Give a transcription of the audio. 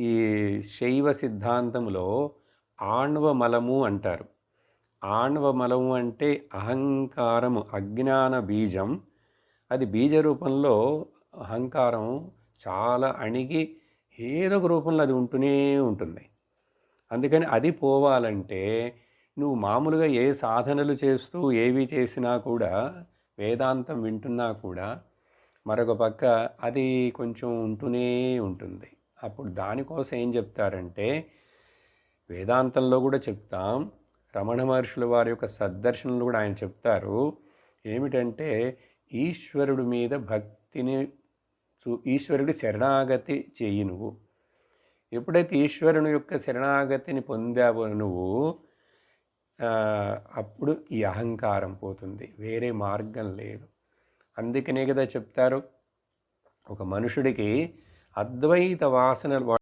ఈ శైవ సిద్ధాంతంలో ఆణ్వమలము అంటారు. ఆణ్వమలము అంటే అహంకారము అజ్ఞాన బీజం. అది బీజ రూపంలో అహంకారం చాలా అణిగి ఏదో ఒక రూపంలో అది ఉంటూనే ఉంటుంది. అందుకని అది పోవాలంటే నువ్వు మామూలుగా ఏ సాధనలు చేస్తూ ఏవి చేసినా కూడా వేదాంతం వింటున్నా కూడా మరొక పక్క అది కొంచెం ఉంటూనే ఉంటుంది. అప్పుడు దానికోసం ఏం చెప్తారంటే వేదాంతంలో కూడా చెప్తాం రమణ మహర్షుల వారి యొక్క సద్దర్శనలు కూడా ఆయన చెప్తారు ఏమిటంటే ఈశ్వరుడి మీద భక్తిని చూ ఈశ్వరుడి శరణాగతి చెయ్యి నువ్వు. ఎప్పుడైతే ఈశ్వరుని యొక్క శరణాగతిని పొందావో నువ్వు అప్పుడు ఈ అహంకారం పోతుంది వేరే మార్గం లేదు. అందుకనే కదా చెప్తారు ఒక మనుషుడికి അദ്വൈതവാസന